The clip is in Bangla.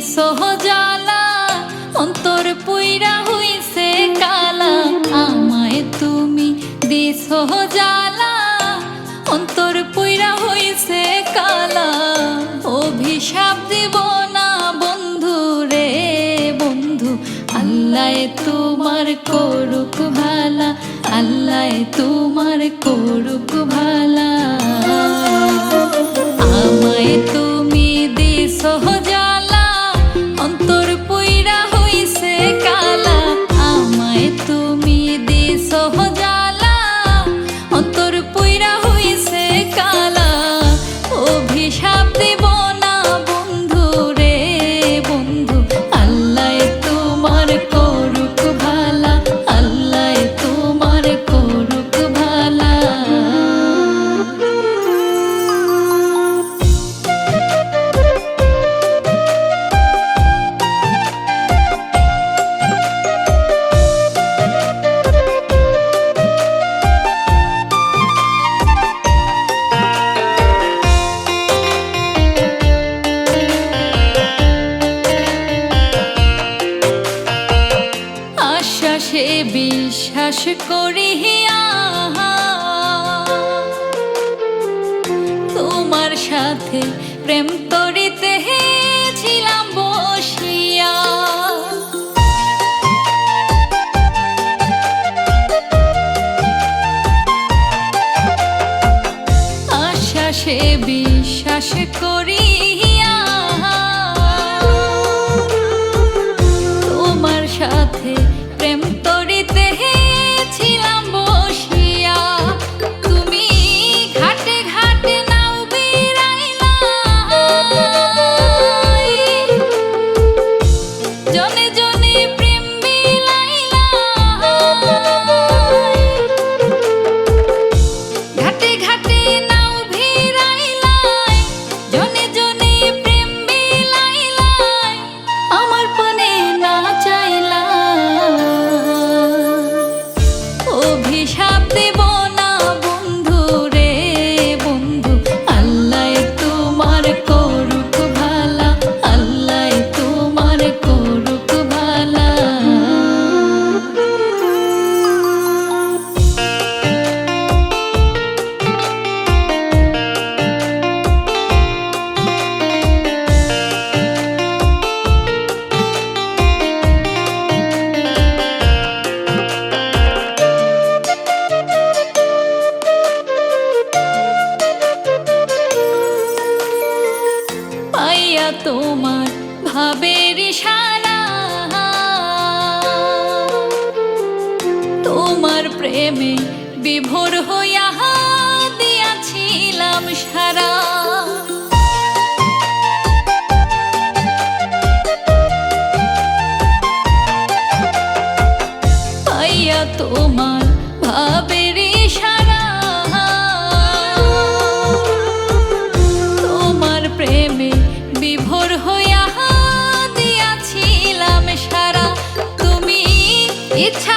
সহজালা, অন্তর পুইরা হইছে কালা। আমায় তুমি দি সহজালা, অন্তর পুইরা হইছে কালা। অভিশাপ দিব না বন্ধু রে বন্ধু, আল্লাহ তোমার করুক ভালা, আল্লাহ তোমার করুক ভালা। যে বিশ্বাস করিয়া তোমার সাথে প্রেম তোর প্রেমে বিভোর হইয়া দিয়াছিলাম সারা। পাইয়া তোমার ভাবের সারা তোমার প্রেমে বিভোর হইয়া দিয়াছিলাম সারা। তুমি ইচ্ছা